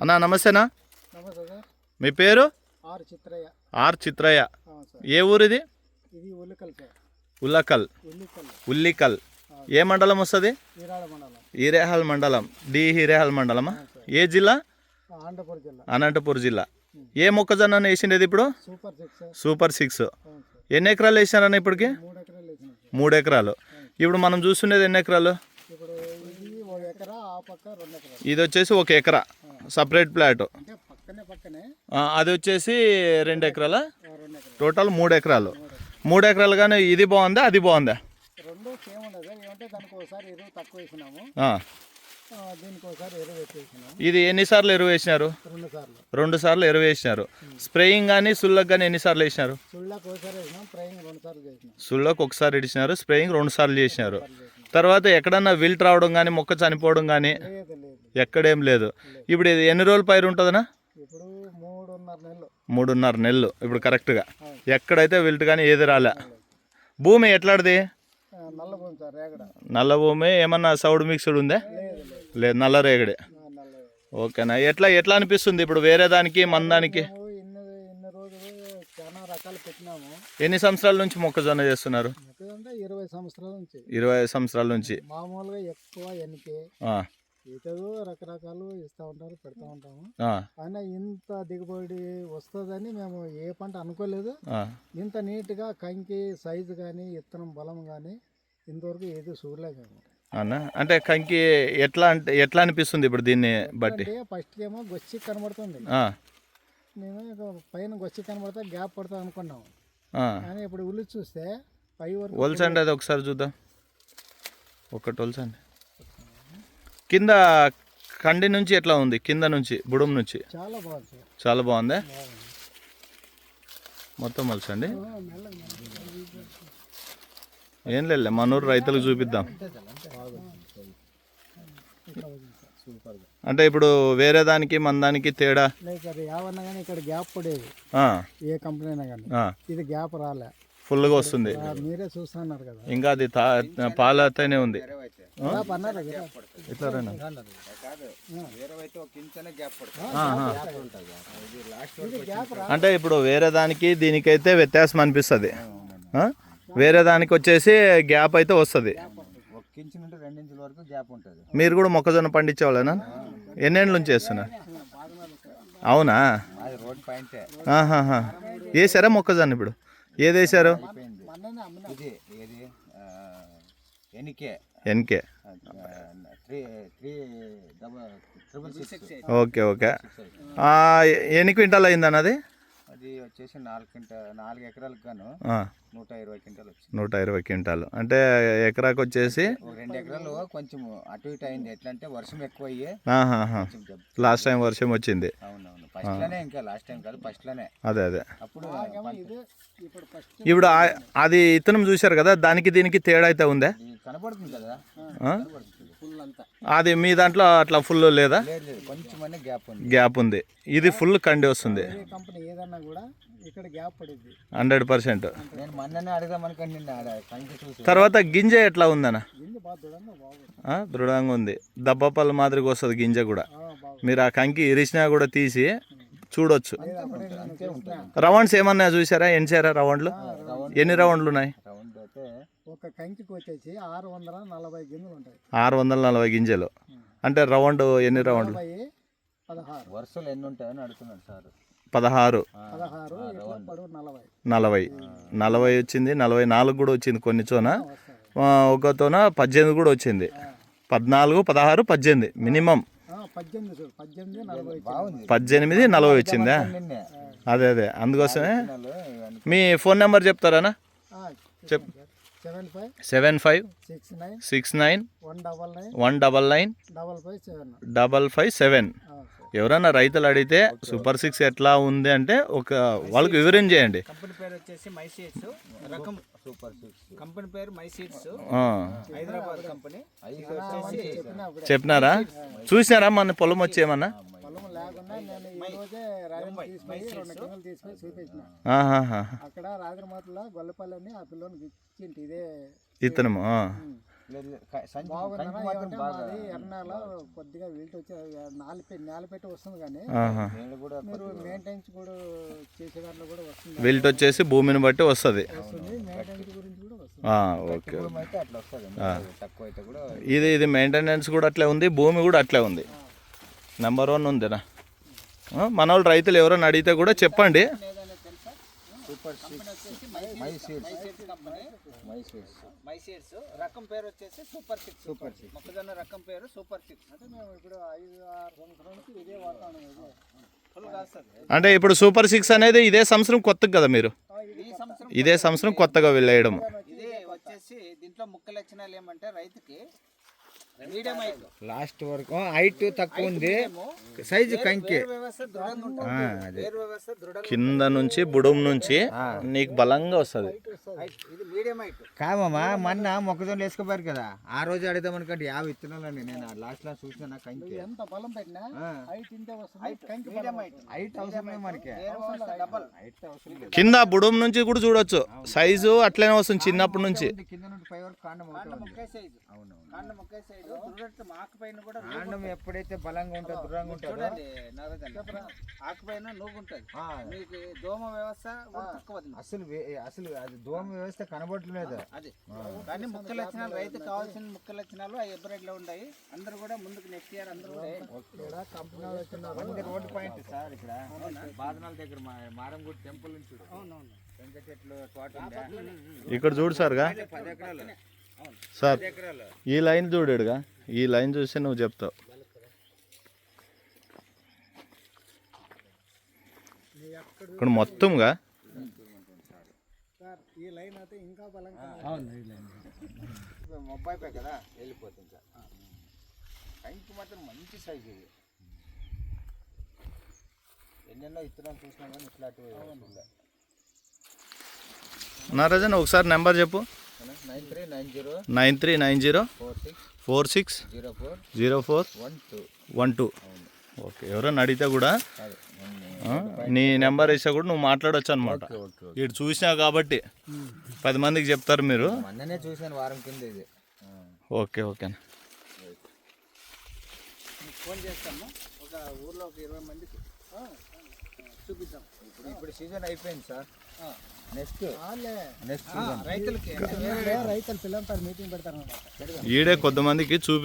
అన్నా నమస్తేనా? మీ పేరు? ఆరు చిత్రయ్య. ఆర్ ఏ ఊరిది? ఇది ఉల్లికల్ ఉల్లకల్. ఏ మండలం వస్తుంది? హీరేహల్ మండలం. డి హీరేహల్ మండలమా? ఏ జిల్లా? అనంతపూర్ జిల్లా. ఏ మొక్కజొన్న వేసిండేది ఇప్పుడు? సూపర్ సిక్స్ ఎన్ని ఎకరాలు వేసినారన్న ఇప్పటికి? మూడు ఎకరాలు ఇప్పుడు మనం చూస్తుండేది ఎన్ని ఎకరాలు? ఇది వచ్చేసి ఒక ఎకరా. సపరేట్ ప్లాట్ అది వచ్చేసి రెండు ఎకరాల? టోటల్ మూడు ఎకరాలు. మూడు ఎకరాలు. కానీ ఇది బాగుందా అది బాగుందా? ఇది ఎన్నిసార్లు ఎరువు వేసినారు? రెండు సార్లు. ఎరువు వేసినారు. స్ప్రేయింగ్ కానీ సుళ్ళకు కానీ ఎన్నిసార్లు వేసినారు? సుళ్ళకి ఒకసారి ఇడిచినారు స్ప్రేయింగ్ రెండు సార్లు చేసినారు. తర్వాత ఎక్కడన్నా విల్ట్ రావడం కానీ మొక్క చనిపోవడం కానీ ఎక్కడేం లేదు. ఇప్పుడు ఇది ఎన్ని రోజులు పైరు ఉంటుందనా మూడున్నర నెలలు. ఇప్పుడు కరెక్ట్గా. ఎక్కడైతే విల్ట్ కానీ ఏది రాలే. భూమి ఎట్లాడిది? నల్ల భూమి ఏమన్నా సౌడ్ మిక్స్డ్ ఉందా? లేదు నల్ల రేగడే. ఓకేనా. ఎట్లా ఎట్లా అనిపిస్తుంది ఇప్పుడు వేరే దానికి మన దానికి ఎన్ని సంవత్సరాల నుంచి మొక్కజొన్న చేస్తున్నారు? ఇరవై సంవత్సరాల నుంచి. ఇరవై సంవత్సరాల నుంచి. మామూలుగా ఎక్కువ ఇతడు రకరకాలు ఇస్తూ ఉంటారు పెడతా ఉంటాము. అయినా ఇంత దిగుబడి వస్తుందని మేము ఏ పంట అనుకోలేదు. ఇంత నీట్గా కంకి సైజు కానీ ఇత్తనం బలం కానీ ఇంతవరకు ఏది చూడలేదు మేము. అంటే కంకి ఎట్లా అంటే ఎట్లా అనిపిస్తుంది ఇప్పుడు దీన్ని బట్టి? ఫస్ట్ ఏమో గొచ్చి కనబడుతుంది. ఇక పైన గొచ్చి కనబడితే గ్యాప్ పడుతుంది అనుకున్నాము ఆ. కానీ ఇప్పుడు ఉల్లి చూస్తే పై వరకు ఒలసండి అది ఒకసారి చూద్దాం. ఒకటి ఒలసండి. కింద కండి నుంచి ఎట్లా ఉంది? కింద నుంచి బుడుం నుంచి? చాలా బాగుంది చాలా బాగుందా? మొత్తం మలసండి. ఏం లేదు మనూరు రైతులకు చూపిద్దాం. అంటే ఇప్పుడు వేరే దానికి మన దానికి తేడా? ఇక్కడ గ్యాప్ పడేది. ఆ, ఏ కంపెనీ అయినా కానీ. ఇది గ్యాప్ రాలే. ఫుల్గా వస్తుంది. ఆ, మీరే చూస్తున్నారు కదా. ఇంకా అది తా పాలతోనే ఉంది. అంటే ఇప్పుడు వేరే దానికి దీనికైతే వ్యత్యాసం అనిపిస్తుంది. ఆ? వేరే దానికి వచ్చేసి గ్యాప్ అయితే వస్తుంది. ఒక ఇంచు నుండి రెండు ఇంచుల వరకు గ్యాప్ ఉంటుంది. మీరు కూడా మొక్కజొన్న పండించేవాళ్ళేనా? ఎన్నేళ్ళ నుంచి చేస్తున్నారు? అవునా. వేసారా మొక్కజొన్న ఇప్పుడు. ఏది? ఆ, ఎనికే ఎన్కే ఓకే ఓకే. ఆ, ఎన్ని క్వింటాల్ అయిందన్న అది? అది వచ్చేసి నాలుగు క్వింట నాలుగు ఎకరాలకు గాను నూట ఇరవై క్వింటాలు వచ్చింది. నూట ఇరవై క్వింటాలు. అంటే ఎకరాకి వచ్చేసి? రెండు ఎకరాలు కొంచెం అటు ఇటు అయింది. ఎట్లా అంటే వర్షం ఎక్కువ అయ్యి లాస్ట్ టైం వర్షం వచ్చింది. ఫస్ట్లోనే ఇంకా లాస్ట్ టైం కాదు ఫస్ట్లోనే అదే అదే. అప్పుడు ఏమో ఇది ఇప్పుడు ఆ- అది ఇతనం చూశారు కదా దానికి దీనికి తేడా అయితే ఉందా? ఇది కనబడుతుంది కదా. ఆ? కనబడుతుంది. ఫుల్ అంతా అది మీ దాంట్లో అట్లా ఫుల్ లేదా? లేదు లేదు కొంచెం అనే గ్యాప్ ఉంది. గ్యాప్ ఉంది. ఇది ఫుల్ కండి వస్తుంది. ఏ కంపెనీ ఏదన్నా కూడా ఇక్కడ గ్యాప్ పడింది హండ్రెడ్ పర్సెంట్ నేను మొన్ననే అడుగుదాం అనుకోండి నిన్న ఆడ కంకి చూసి. తర్వాత గింజ ఎట్లా ఉందన్న? బాగా దృఢంగా బాగుంది. ఆ, దృఢంగా ఉంది. దబ్బపల్ల మాదిరిగా వస్తుంది గింజ కూడా. ఆ, మీరు ఆ కంకి ఇరిచినా కూడా తీసి చూడొచ్చు. రౌండ్స్ ఏమన్నా చూసారా? ఎన్సారా రౌండ్లు? ఎన్ని రౌండ్లు ఉన్నాయి? రౌండ్ అయితే ఒక కంకికి వచ్చేసి ఆరు వందల నలభై గింజలు ఉంటాయి. ఆరు వందల నలభై గింజలు. అంటే రౌండ్ ఎన్ని రౌండ్లు? నలభై పదహారు. వరుసలు ఎన్ని ఉంటాయని అడుగుతున్నాడు సార్. పదహారు. పదహారు ఇట్లా పడుగు నలభై. నలభై. వచ్చింది నలభై నాలుగు కూడా వచ్చింది కొన్ని చోన. వస్తాయి. ఆ, ఒక తోన పద్దెనిమిది కూడా వచ్చింది. పద్నాలుగు పదహారు పద్దెనిమిది మినిమం. పద్దెనిమిది నలభై వచ్చింది. అదే అదే అందుకోసమే మీ ఫోన్ నెంబర్ చెప్తారానా ఆ, చెప్. Seven five six nine one double nine one double nine double five seven. Double five seven. ఆ, సరే. ఎవరైనా రైతులు అడిగితే సూపర్ సిక్స్ ఎట్లా ఉంది అంటే ఒక వాళ్ళకి వివరం చేయండి. కంపెనీ పేరు వచ్చేసి మై సీడ్స్ రకం సూపర్ సిక్స్ కంపెనీ పేరు మై సీడ్స్. ఆ, హైదరాబాద్ కంపెనీ. చెప్పినారా? చూసినారా మన పొలం వచ్చి ఏమన్నా? పొలం లేకుండా నేను ఈ రోజే రాజన్ తీసుకొని రెండు కిందలు తీసుకొని చూపించిన. ఆహాహా. అక్కడ రాజరమాతలో గొల్లపల్లి అని ఆ పిల్లోనికి ఇచ్చింటి ఇదే ఇతనము? ఎర్నాల కొద్దిగా వచ్చి వస్తుంది కానీ మీరు మెయింటెనెన్స్ కూడా చేసే దాంట్లో కూడా వస్తుంది. విల్ట్ వచ్చేసి భూమిని బట్టి వస్తుంది. ఓకే ఇది ఇది మెయింటెనెన్స్ కూడా అట్లే ఉంది భూమి కూడా అట్లే ఉంది. నెంబర్ వన్ ఉందినా మన వాళ్ళు రైతులు ఎవరైనా అడిగితే కూడా చెప్పండి. సూపర్ కంపెనీ వచ్చేసి my seeds my seeds company my seeds my seeds రకం పేరు వచ్చేసి సూపర్ సిక్స్ సూపర్ సిక్స్ మొక్కజొన్న రకం పేరు సూపర్ సిక్స్ అంటే మేము ఇప్పుడు ఐదు ఆరు సంవత్సరాల నుంచి ఇదే వాడతాను ఇదే. ఫుల్ కాస్తుంది అంటే ఇప్పుడు సూపర్ సిక్స్ అనేది ఇదే సంవత్సరం కొత్తగా కదా మీరు? ఈ సంవత్సరం ఇదే సంవత్సరం కొత్తగా వెళ్ళేయడం. ఇది వచ్చేసి దీంట్లో ముక్క లక్షణాలు ఏమంటే రైతుకి లాస్ట్ వరకు హైట్ తక్కువ ఉంది. సైజు కంకి. కింద నుంచి బుడుం నుంచి నీకు బలంగా వస్తుంది. హైట్ ఇది మీడియం హైట్ కామమ్మా మొన్న మొక్కజొన్న వేసుకోపోయారు కదా. ఆ రోజు అడుగుదాం అనుకోండి యాభై విత్తనాలండి. నేను లాస్ట్లో చూసిన కంకి. ఎంత బలం పెట్టినా ఆ. హైట్ ఇంతే వస్తుంది కంకి మీడియం హైట్ హైట్ అవసరం మనకి. వేరు వ్యవస్థ డబల్ హైట్ అవసరం లేదు. కింద బుడుం నుంచి కూడా చూడొచ్చు. సైజు అట్లనే వస్తుంది చిన్నప్పటి నుంచి. కింద నుండి పై వరకు కాండం ఒకటే కాండం ఎప్పుడైతే బలంగా ఉంటుందో దృఢంగా ఉంటుందో చూడండి నాగజన్ ఆకు పైన నూగు ఉంటుంది మీకు దోమ వ్యవస్థ. అసలు అసలు అది దోమ వ్యవస్థ కనబడట్లేదు అది. కానీ ముక్క లక్షణాలు రైతు కావాల్సిన ముక్క లక్షణాలు ఆ హైబ్రిడ్లో ఉన్నాయి అందరూ కూడా ముందుకు నెక్స్ట్ ఇయర్ అందరూ కూడా. కంపెనీ రోడ్ పాయింట్ సార్ ఇక్కడ. బాదనాల దగ్గర మా మారంగుడి టెంపుల్ నుంచి చూడు. వెంక చెట్లు తోట? ఇక్కడ చూడు సార్గా. పది ఎకరాలు సార్ ఈ లైన్ చూడుగా ఈ లైన్ చూసి నువ్వు చెప్తావు. ఇక్కడ మొత్తంగా సార్ ఈ లైన్ అయితే ఇంకా బలంగా ఇప్పుడు ముప్పై పై కదా వెళ్ళిపోతుంది సార్. కంకి మాత్రం మంచి సైజు ఇది ఎన్నెన్నో ఇత్తనాలు చూసినా కానీ ఇట్లాంటివి. నారాజన్ ఒకసారి నెంబర్ చెప్పు. Nine three nine zero four six zero four one two okay ఎవరైనా అడిగితే కూడా నీ నెంబర్ ఇస్తే కూడా నువ్వు మాట్లాడొచ్చు అనమాట ఇటు చూసినావు కాబట్టి పది మందికి చెప్తారు మీరు. చూశాను వారం కింద ఇది. ఓకే ఓకే ఫోన్ చేస్తాము ఒక ఊర్లో ఒక ఇరవై మందికి చూపిద్దాం. ఇప్పుడు ఇప్పుడు సీజన్ అయిపోయింది సార్. నెక్స్ట్ నెక్స్ట్ రైతులకి. రైతులు పిల్లలతో మీటింగ్ పెడతారు. ఈడే కొద్దిమందికి చూపి